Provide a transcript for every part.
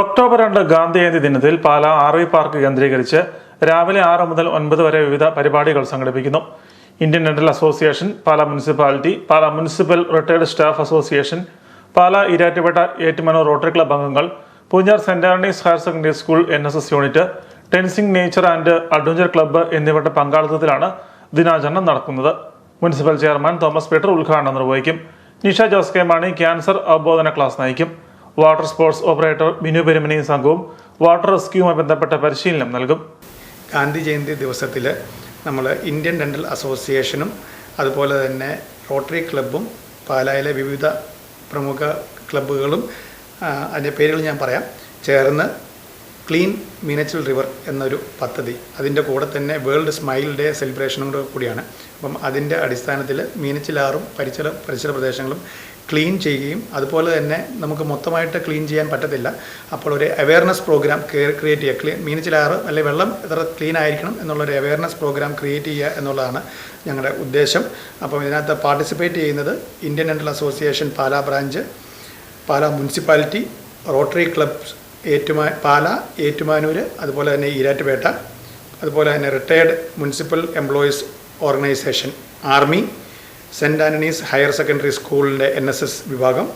October രണ്ട് ഗാന്ധി ജയന്തി ദിനത്തിൽ പാല ആർവി park കേന്ദ്രീകരിച്ച് രാവിലെ ആറ് മുതൽ ഒൻപത് വരെ വിവിധ പരിപാടികൾ സംഘടിപ്പിക്കുന്നു. Indian dental association Pala municipality Pala municipal retired staff association Pala Erattupetta Ettumanoor rotary club അംഗങ്ങൾ Poonjar saint Antony's higher secondary school N S S unit Tenzing nature and adventure club എന്നിവരുടെ പങ്കാളിത്തത്തിലാണ് ദിനാചരണം നടക്കുന്നത്. മുനിസിപ്പൽ ചെയർമാൻ തോമസ് പീറ്റർ ഉദ്ഘാടനം നിർവഹിക്കും. Nisha Jose K Mani cancer അവബോധന class നയിക്കും. Water sports operator Binu പെരുമനയും സംഘവും വാട്ടർ റെസ്ക്യൂവുമായി ബന്ധപ്പെട്ട പരിശീലനം നൽകും. ഗാന്ധി ജയന്തി ദിവസത്തിൽ നമ്മൾ ഇന്ത്യൻ ഡെന്റൽ അസോസിയേഷനും അതുപോലെ തന്നെ റോട്ടറി ക്ലബ്ബും പാലായിലെ വിവിധ പ്രമുഖ ക്ലബ്ബുകളും അതിന്റെ പേരുകൾ ഞാൻ പറയാം. ചേർന്ന് ക്ലീൻ മീനച്ചിൽ റിവർ എന്നൊരു പദ്ധതി. അതിന്റെ കൂടെ തന്നെ വേൾഡ് സ്മൈൽ ഡേ സെലിബ്രേഷനും കൂടെ കൂടിയാണ്. അപ്പം അതിന്റെ അടിസ്ഥാനത്തിൽ മീനച്ചിലാറും പരിസര പരിസര പ്രദേശങ്ങളും ക്ലീൻ ചെയ്യുകയും അതുപോലെ തന്നെ നമുക്ക് മൊത്തമായിട്ട് ക്ലീൻ ചെയ്യാൻ പറ്റത്തില്ല. അപ്പോൾ ഒരു അവയർനെസ് പ്രോഗ്രാം ക്രിയേറ്റ് ചെയ്യുക. ക്ലീൻ മീനച്ചിലാറ് അല്ലെങ്കിൽ വെള്ളം എത്ര ക്ലീൻ ആയിരിക്കണം എന്നുള്ളൊരു അവയർനെസ് പ്രോഗ്രാം ക്രിയേറ്റ് ചെയ്യുക എന്നുള്ളതാണ് ഞങ്ങളുടെ ഉദ്ദേശം. അപ്പം ഇതിനകത്ത് പാർട്ടിസിപ്പേറ്റ് ചെയ്യുന്നത് Indian dental association Pala branch Pala municipality rotary club ഏറ്റുമാ Pala Ettumanoor അതുപോലെ തന്നെ ഈരാറ്റുപേട്ട അതുപോലെ തന്നെ retired municipal employees organisation army saint Antony's higher secondary സ്കൂളിന്റെ എൻ എസ് എസ് വിഭാഗം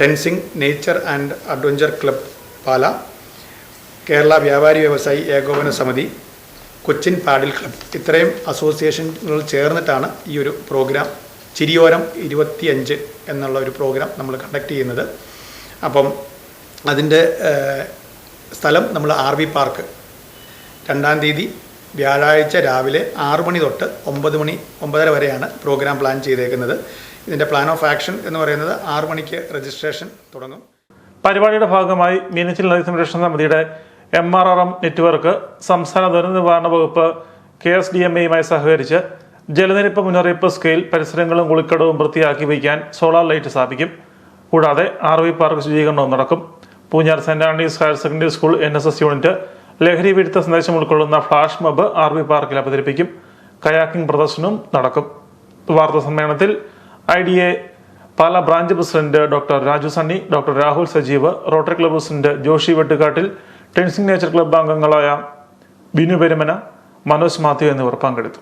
Tenzing nature and adventure club Pala Kerala വ്യാപാരി വ്യവസായി ഏകോപന സമിതി കൊച്ചിൻ പാഡിൽ ക്ലബ്. ഇത്രയും അസോസിയേഷനുകൾ ചേർന്നിട്ടാണ് ഈ ഒരു പ്രോഗ്രാം ചിരിയോരം ഇരുപത്തിയഞ്ച് എന്നുള്ള ഒരു പ്രോഗ്രാം നമ്മൾ കണ്ടക്ട് ചെയ്യുന്നത്. അപ്പം അതിന്റെ സ്ഥലം നമ്മൾ ആർ വി പാർക്ക്. രണ്ടാം തീയതി വ്യാഴാഴ്ച രാവിലെ ആറ് മണി തൊട്ട് ഒമ്പത് മണി ഒമ്പതര വരെയാണ് പ്രോഗ്രാം പ്ലാൻ ചെയ്തേക്കുന്നത്. ഇതിന്റെ പ്ലാൻ ഓഫ് ആക്ഷൻ എന്ന് പറയുന്നത് ആറ് മണിക്ക് രജിസ്ട്രേഷൻ തുടങ്ങും. പരിപാടിയുടെ ഭാഗമായി മീനച്ചിൽ നദീ സംരക്ഷണ സമിതിയുടെ M R R M network സംസ്ഥാന ദുരന്ത നിവാരണ വകുപ്പ് കെ എസ് ഡി എം എയുമായി സഹകരിച്ച് ജലനിരപ്പ് മുന്നറിയിപ്പ് സ്കെയിൽ പരിസരങ്ങളും കുളിക്കടവും വൃത്തിയാക്കി വയ്ക്കാൻ സോളാർ ലൈറ്റ് സ്ഥാപിക്കും. കൂടാതെ ആർ വി പാർക്ക് ശുചീകരണവും നടക്കും. Poonjar saint Antony's higher secondary school N S S unit ലഹരി വിരുദ്ധ സന്ദേശം ഉൾക്കൊള്ളുന്ന ഫ്ലാഷ് മബ് ആർ വി പാർക്കിൽ അവതരിപ്പിക്കും. കയാക്കിംഗ് പ്രദർശനവും നടക്കും. വാർത്താ സമ്മേളനത്തിൽ I D A Pala branch president doctor Raju Sunny doctor Rahul Sajeev rotary club president Joshi Vettukattil Tenzing nature club അംഗങ്ങളായ ബിനു പെരുമന മനോജ് മാത്യു എന്നിവർ പങ്കെടുത്തു.